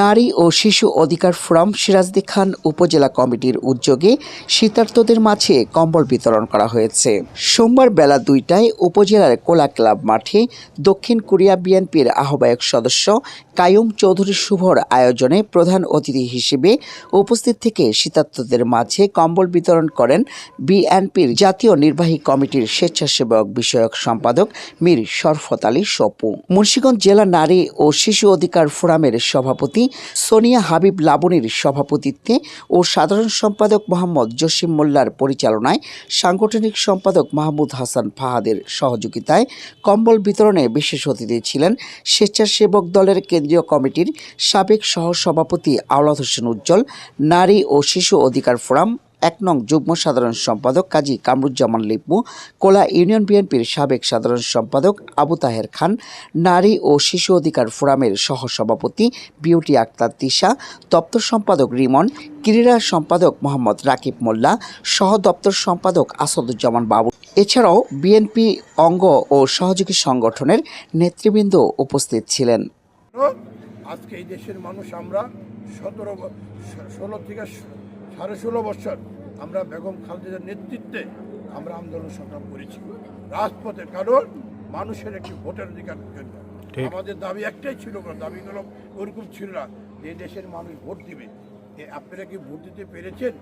নারী ও শিশু অধিকার ফোরাম সিরাজদি খান উপজেলা কমিটির উদ্যোগে শীতার্তদের মাঝে কম্বল বিতরণ করা হয়েছে। সোমবার বেলা দুইটায় উপজেলার কোলা ক্লাব মাঠে দক্ষিণ কোরিয়া বিএনপির আহ্বায়ক সদস্য কায়ুম চৌধুরী শুভর আয়োজনে প্রধান অতিথি হিসেবে উপস্থিত থেকে শীতার্তদের মাঝে কম্বল বিতরণ করেন বিএনপির জাতীয় নির্বাহী কমিটির স্বেচ্ছাসেবক বিষয়ক সম্পাদক মীর শরফত আলী সপু। মুন্সিগঞ্জ জেলা নারী ও শিশু অধিকার ফোরামের সভাপতি সোনিয়া হাবিব লাবণীর সভাপতিত্বে ও সাধারণ সম্পাদক মোহাম্মদ জসিম মোল্লার পরিচালনায় সাংগঠনিক সম্পাদক মাহমুদ হাসান ফাহাদের সহযোগিতায় কম্বল বিতরণে বিশেষ অতিথি ছিলেন স্বেচ্ছাসেবক দলের কেন্দ্রীয় কমিটির সাবেক সহসভাপতি আওলাদ হোসেন উজ্জ্বল, নারী ও শিশু অধিকার ফোরাম এক নং যুগ্ম সাধারণ সম্পাদক কাজী কামরুজ্জামান লিপু কোলা ইউনিয়ন বিএনপির সাবেক সাধারণ সম্পাদক আবু তাহের খান, নারী ও শিশু অধিকার ফোরামের সহসভাপতি বিউটি আক্তার তিশা, দপ্তর সম্পাদক রিমন, ক্রীড়া সম্পাদক মোহাম্মদ রাকিব মোল্লা, সহ দপ্তর সম্পাদক আসাদুজ্জামান বাবু। এছাড়াও বিএনপি অঙ্গ ও সহযোগী সংগঠনের নেতৃবৃন্দ উপস্থিত ছিলেন। আজকে এই দেশের মানুষ আমরা সতেরো ষোলো থেকে সাড়ে ষোলো বছর আমরা বেগম খালেদার নেতৃত্বে আমরা আন্দোলন সংগ্রাম করেছি। রাজপথের কারণ মানুষের একটি ভোটের অধিকার জন্য আমাদের দাবি একটাই ছিল না দাবিগুলো ওরকম ছিল না যে দেশের মানুষ ভোট দিবে। এ আপনারা কি ভোট দিতে পেরেছেন?